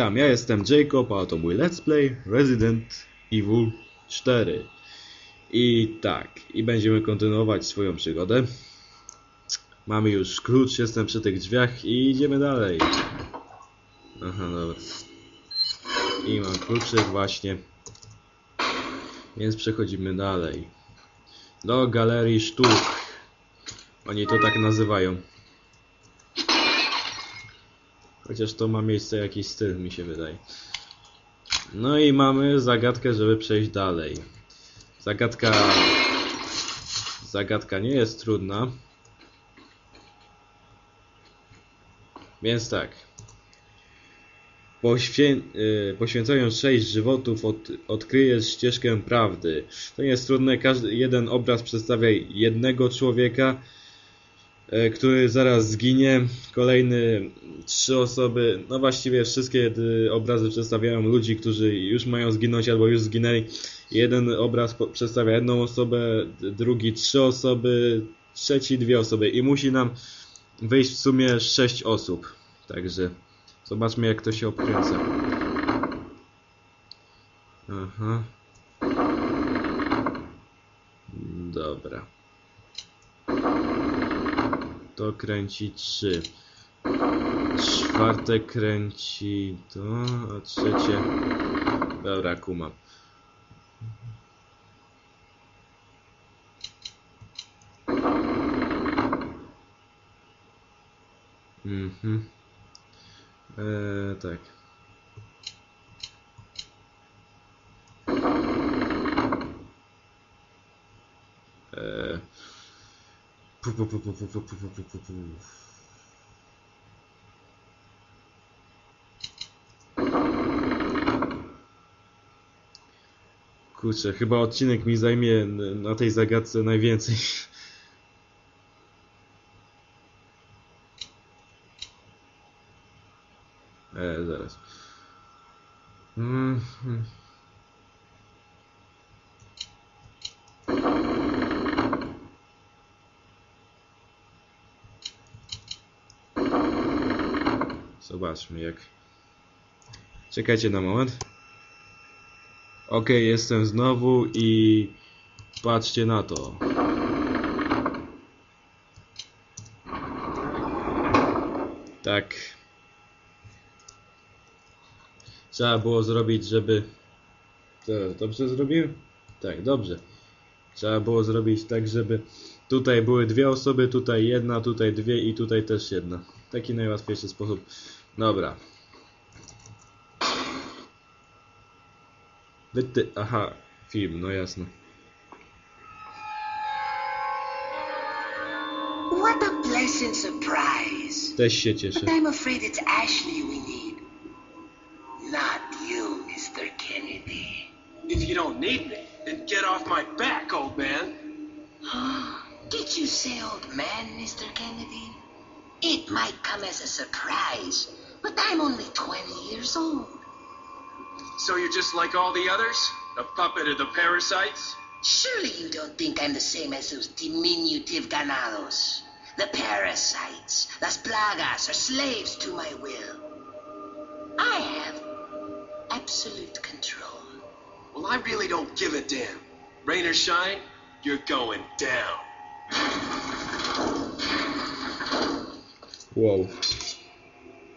Witam, ja jestem Jacob, a to mój Let's Play Resident Evil 4. I tak, i będziemy kontynuować swoją przygodę. Mamy już klucz, jestem przy tych drzwiach i idziemy dalej. Aha, dobra. I mam kluczyk właśnie. Więc przechodzimy dalej. Do galerii sztuk. Oni to tak nazywają. Chociaż to ma miejsce jakiś styl, mi się wydaje. No i mamy zagadkę, żeby przejść dalej. Zagadka... Zagadka nie jest trudna. Więc tak. Poświę... y, poświęcając 6 żywotów od... odkryjesz ścieżkę prawdy. To nie jest trudne, każdy jeden obraz przedstawia jednego człowieka, który zaraz zginie. Kolejny trzy osoby, no właściwie wszystkie obrazy przedstawiają ludzi, którzy już mają zginąć albo już zginęli. Jeden obraz przedstawia jedną osobę, drugi trzy osoby, trzeci dwie osoby i musi nam wyjść w sumie sześć osób. Także zobaczmy jak to się obkręca. Aha. Dobra. To kręci trzy. Czwarte kręci to, a trzecie... Dobra, kumam. Mhm. Eee, tak. Eee. Pu, pu, pu, pu, pu, pu, pu, pu, pu, pu. Kurczę, chyba odcinek mi zajmie na tej zagadce najwięcej. E, zaraz. Mhm. Zobaczmy jak. Czekajcie na moment. Ok, jestem znowu i patrzcie na to. Tak. Trzeba było zrobić, żeby... Co, dobrze zrobiłem? Tak, dobrze. Trzeba było zrobić tak, żeby tutaj były dwie osoby, tutaj jedna, tutaj dwie i tutaj też jedna. Taki najłatwiejszy sposób. Dobra. Wyty... Aha, film, no jasne. What a pleasant surprise. Też się cieszę. But I'm afraid it's Ashley we need. Not you, Mr. Kennedy. If you don't need me, then get off my back, old man. Did you say old man, Mr. Kennedy? It might come as a surprise, but I'm only 20 years old. So you're just like all the others? A puppet of the parasites? Surely you don't think I'm the same as those diminutive ganados. The parasites, las plagas, are slaves to my will. I have absolute control. Well, I really don't give a damn. Rain or shine, you're going down. Wow.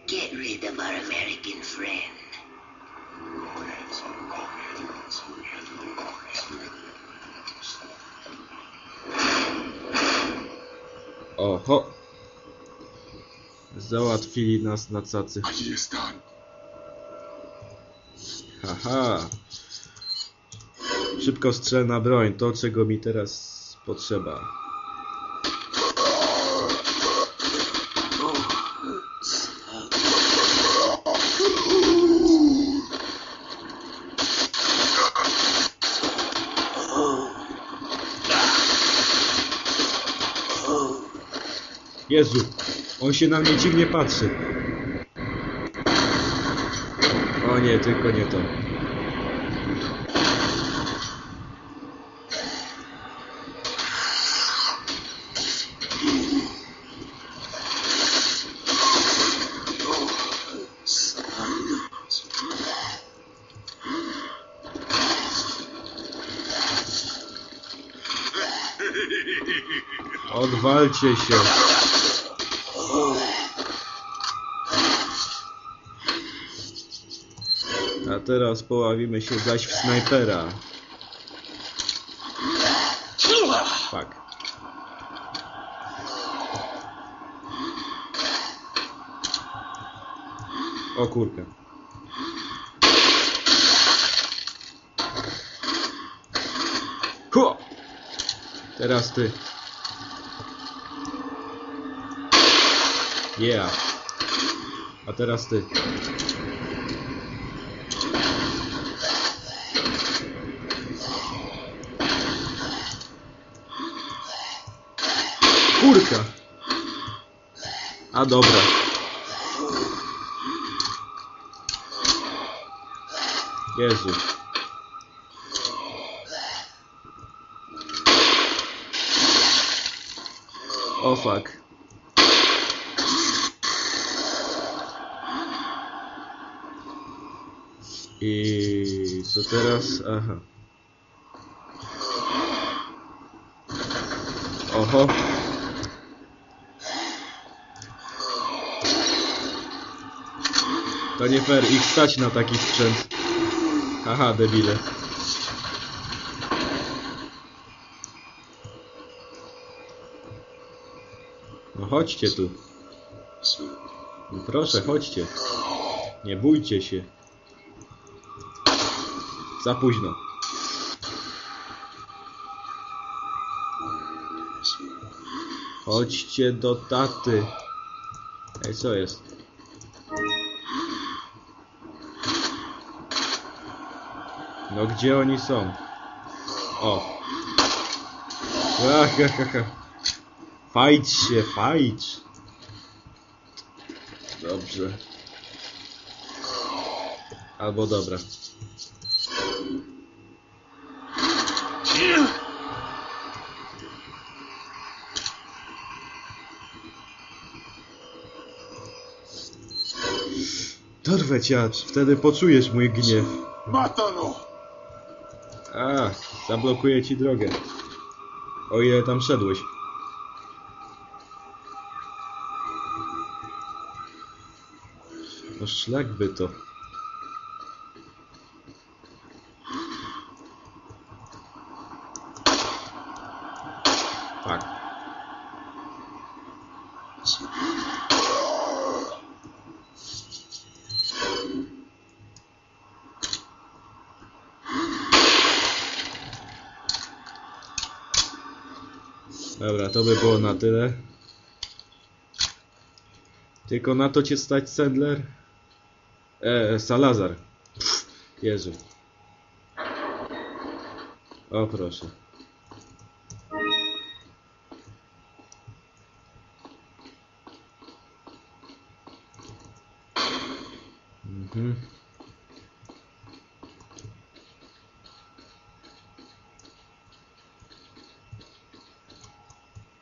Get rid of our American friend. Oho. Załatwili nas na cacy. Haha. Szybko strzelna broń, to czego mi teraz potrzeba. Jezu, on się na mnie dziwnie patrzy. O nie, tylko nie to. Odwalcie się. Teraz poławimy się zaś w snajpera. Fuck. O kurka. Ho! Teraz ty. Yeah. A teraz ty. A dobra. Jezu. O fuck. I co teraz? Aha. Oho. To nie fair, ich stać na taki sprzęt. Haha, debile. No chodźcie tu. No proszę, chodźcie. Nie bójcie się. Za późno. Chodźcie do taty. Ej, co jest? No gdzie oni są? O. Ahahaha. Fajć się, fajć. Dobrze. Albo dobra. Dorwę cię, wtedy poczujesz mój gniew. ¡Mátalo! A, zablokuję ci drogę. O ile tam szedłeś. No szlak by to. Tak. Dobra, to by było na tyle. Tylko na to cię stać, Sandler? E, Salazar. Pff, Jezu. O, proszę. Mhm.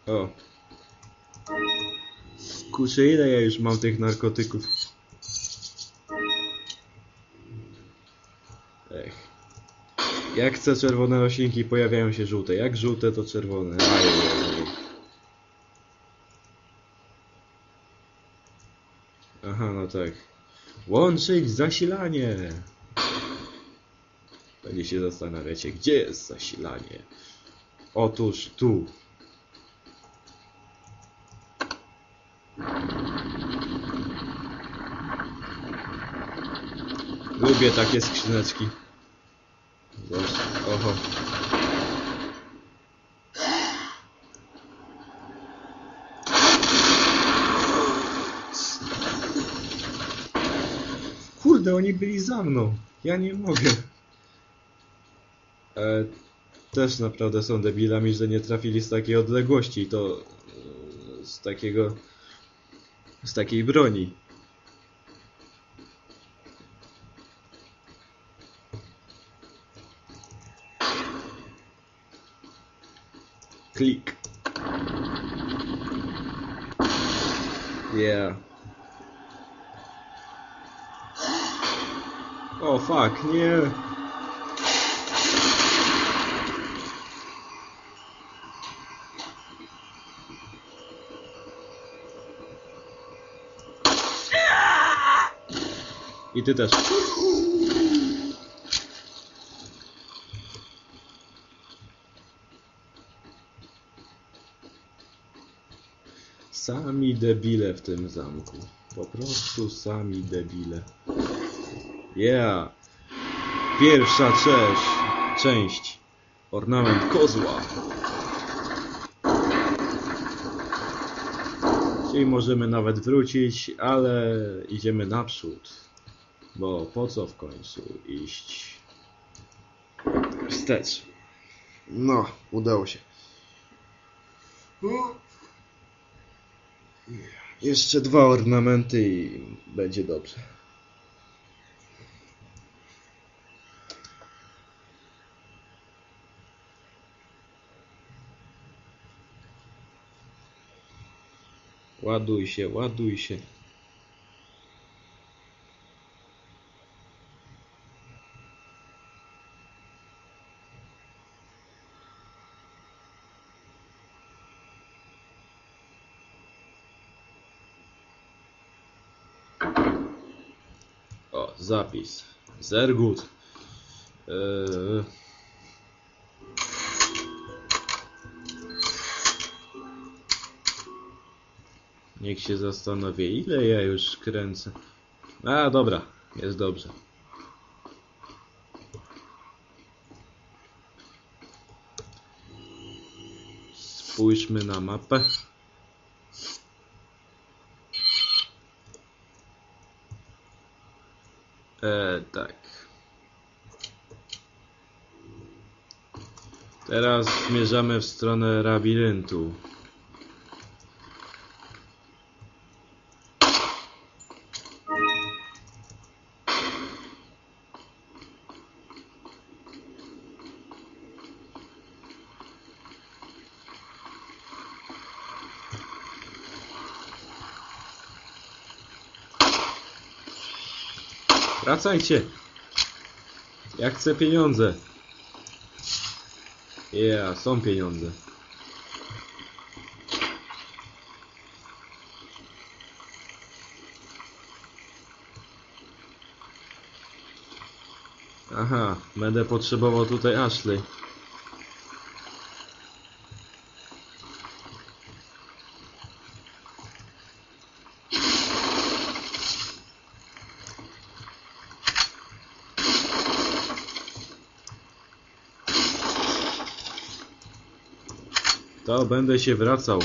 O. Kurczę, ile ja już mam tych narkotyków? Ech. Jak chcę czerwone roślinki, pojawiają się żółte. Jak żółte, to czerwone. Ajajaj. Aha, no tak. Łączyć zasilanie! Pewnie się zastanawiacie, gdzie jest zasilanie? Otóż tu. Lubię takie skrzyneczki. Oho. Kurde, oni byli za mną. Ja nie mogę. E, też naprawdę są debilami, że nie trafili z takiej odległości to z takiego z takiej broni. click. Yeah. Oh fuck, yeah. You did тоже. Debile w tym zamku. Po prostu sami debile. Yeah! Pierwsza część. Część. Ornament kozła. Czyli możemy nawet wrócić, ale idziemy naprzód. Bo po co w końcu iść wstecz? No, udało się. Jeszcze dwa ornamenty i będzie dobrze. Ładuj się, ładuj się. O, zapis. Zergut. Eee... Niech się zastanowi, ile ja już kręcę. A, dobra, jest dobrze. Spójrzmy na mapę. E, tak. Teraz zmierzamy w stronę labiryntu. Wracajcie! Ja chcę pieniądze. Yeah, są pieniądze. Aha, będę potrzebował tutaj Ashley. To będę się wracał.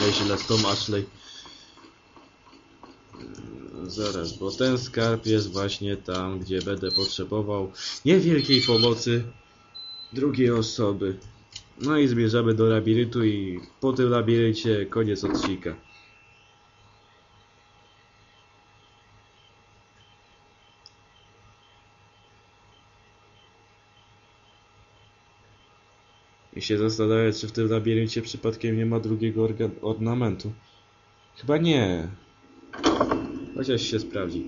Nieźle z tą Zaraz, bo ten skarb jest właśnie tam, gdzie będę potrzebował niewielkiej pomocy drugiej osoby. No i zmierzamy do labiryntu i po tym labiryncie koniec odcinka. I się zastanawiać, czy w tym labiryncie przypadkiem nie ma drugiego ornamentu. Chyba nie. Chociaż się sprawdzi.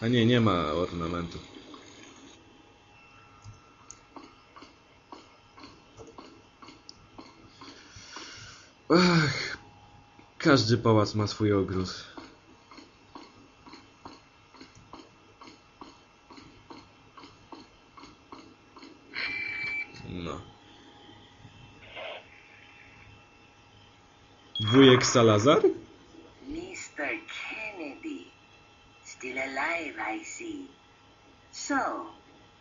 A nie, nie ma ornamentu. Ach, każdy pałac ma swój ogród. Salazar? Mr. Kennedy. Still alive, I see. So,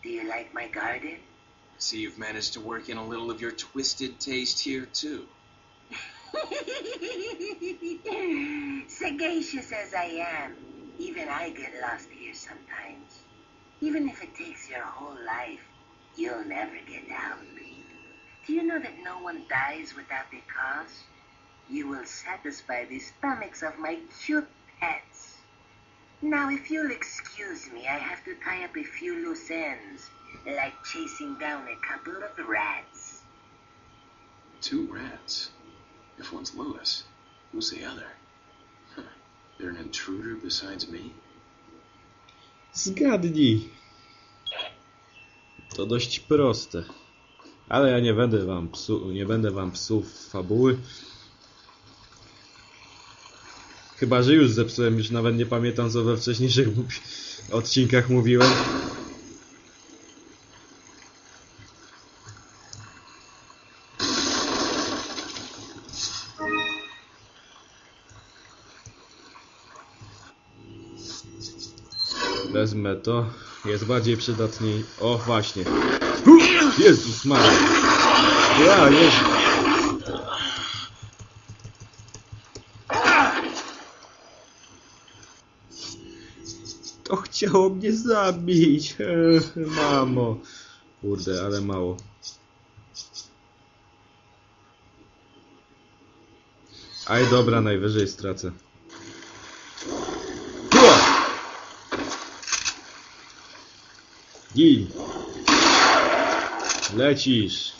do you like my garden? I See, you've managed to work in a little of your twisted taste here, too. Sagacious as I am, even I get lost here sometimes. Even if it takes your whole life, you'll never get out. Do you know that no one dies without a cause? You will satisfy the stomachs of my cute pets. Now, if you'll excuse me, I have to tie up a few loose ends, like chasing down a couple of rats. Two rats. If one's Lewis, who's the other? Huh. They're an intruder besides me? Zgadnij. To dość proste. Ale ja nie będę wam psu, nie będę wam psów fabuły. Chyba, że już zepsułem, już nawet nie pamiętam co we wcześniejszych odcinkach mówiłem. Wezmę to. Jest bardziej przydatniej. O, właśnie. Jezus Maria. Ja, Jezu. Chciało mnie zabić. Mamo. Kurde, ale mało. Aj, dobra, najwyżej stracę. Gin. Lecisz.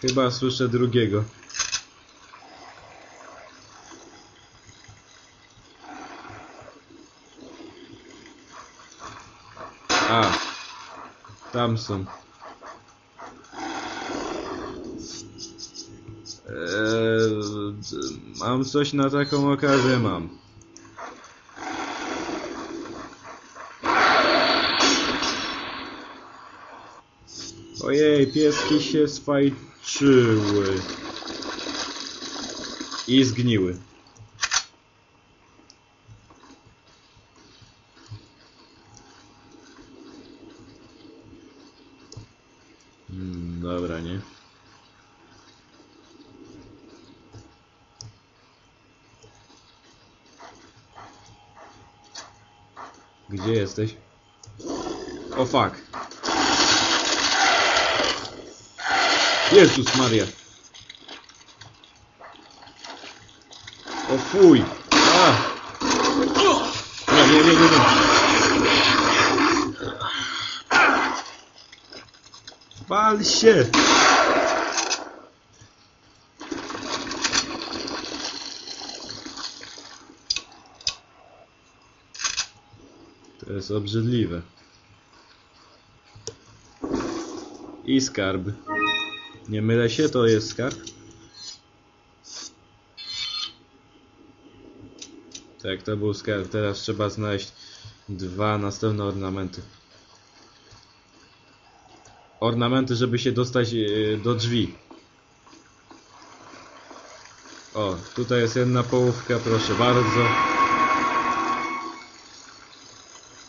Chyba słyszę drugiego. A, tam są. Eee, mam coś na taką okazję, mam. Ojej, pieski się swajczyły. I zgniły. Hmm, dobra, nie? Gdzie jesteś? O fuck. Jezus Maria. O fuj. A. Nie, nie, nie, nie, nie. Wal się. To jest obrzydliwe. I skarb. Nie mylę się, to jest skarb? Tak, to był skarb. Teraz trzeba znaleźć dwa następne ornamenty. Ornamenty, żeby się dostać e, do drzwi. O, tutaj jest jedna połówka, proszę bardzo.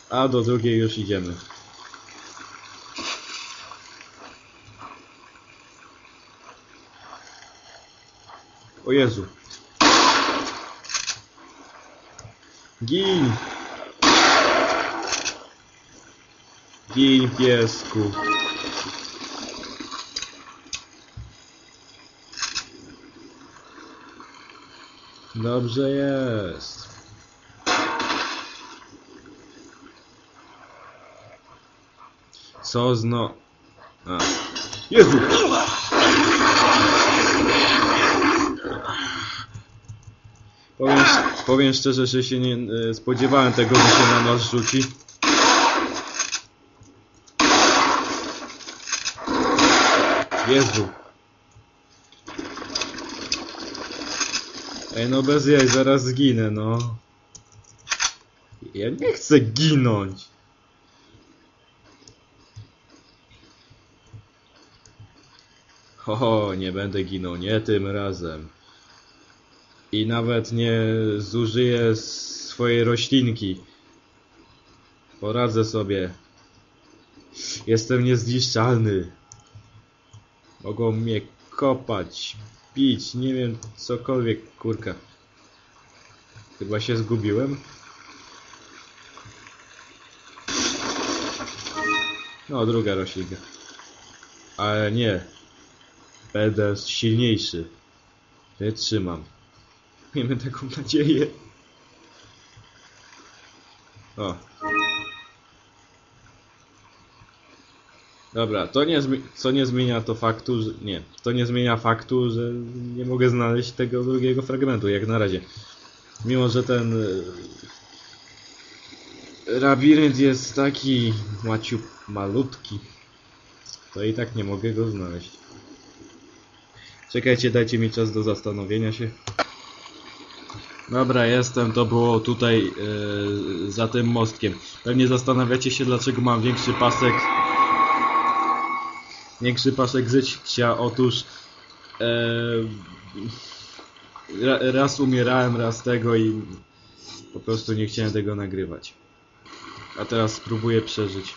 A do drugiej już idziemy. O Jezu. Gin! Gin, piesku. Dobrze jest. Co zno... A. Jezu! Powiem, powiem szczerze, że się nie e, spodziewałem tego, że się na nas rzuci. Jezu. Ej, no bez jaj, zaraz zginę, no. Ja nie chcę ginąć. Ho, nie będę ginął, nie tym razem. I nawet nie zużyję swojej roślinki. Poradzę sobie. Jestem niezniszczalny. Mogą mnie kopać, bić, nie wiem, cokolwiek, kurka. Chyba się zgubiłem. No, druga roślinka. Ale nie. Będę silniejszy. Wytrzymam. Miejmy taką nadzieję. O. Dobra, to nie, co nie zmienia to faktu, że... Nie, to nie zmienia faktu, że nie mogę znaleźć tego drugiego fragmentu, jak na razie. Mimo, że ten... e, Labirynt jest taki maciu, malutki. to i tak nie mogę go znaleźć. Czekajcie, dajcie mi czas do zastanowienia się. Dobra, jestem, to było tutaj e, za tym mostkiem. Pewnie zastanawiacie się, dlaczego mam większy pasek. Większy pasek życia. Otóż ra, raz umierałem, raz tego i po prostu nie chciałem tego nagrywać. A teraz spróbuję przeżyć.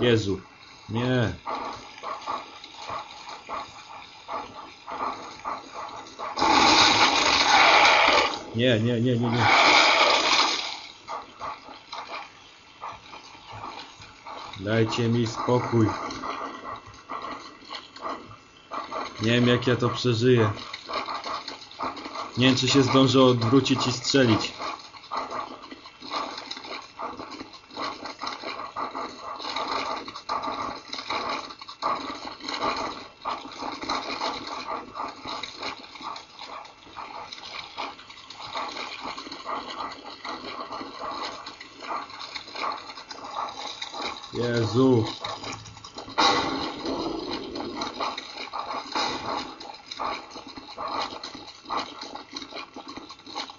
Jezu. Nie. Nie, nie, nie, nie, nie. Dajcie mi spokój. Nie wiem jak ja to przeżyję. Nie wiem czy się zdążę odwrócić i strzelić. Jezu.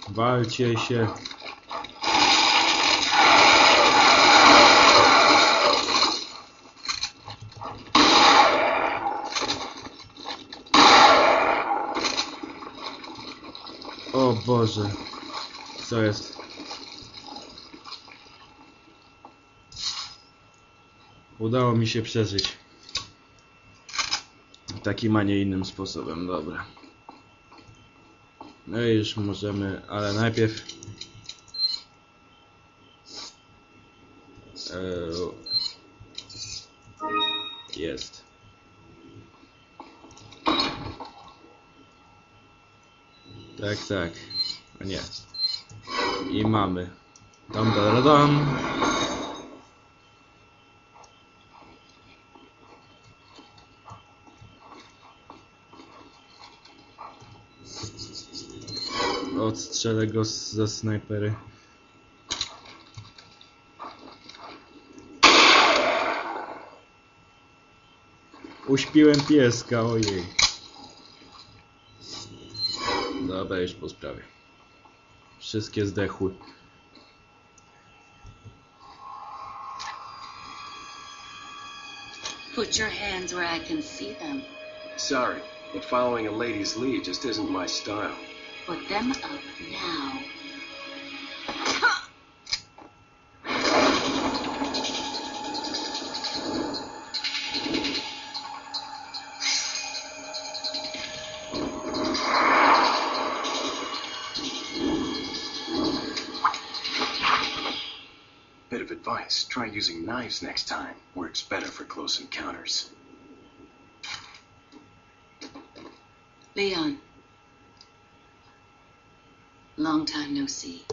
Walcie się. O Boże. Co jest? Udało mi się przeżyć. Takim, a nie innym sposobem, dobra. No i już możemy, ale najpierw... Eee, jest. Tak, tak. Nie. I mamy. Dam, dam, dam. Odstrzelę go z- ze snajpery. Uśpiłem pieska, ojej. Dobra, już po sprawie. Wszystkie zdechły. Put your hands where I can see them. Sorry, but following a lady's lead just isn't my style. Put them up now. Bit of advice try using knives next time. Works better for close encounters. Leon. Long time no see.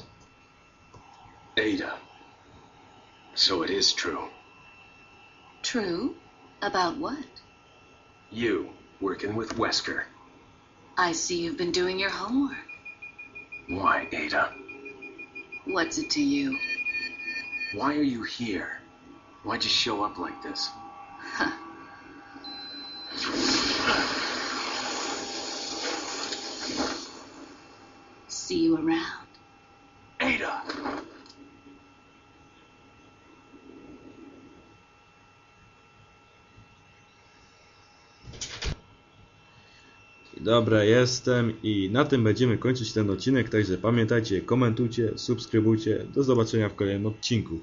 Ada. So it is true. True? About what? You, working with Wesker. I see you've been doing your homework. Why, Ada? What's it to you? Why are you here? Why'd you show up like this? Huh. See you around. Ada! Dobra, jestem i na tym będziemy kończyć ten odcinek, także pamiętajcie, komentujcie, subskrybujcie. Do zobaczenia w kolejnym odcinku.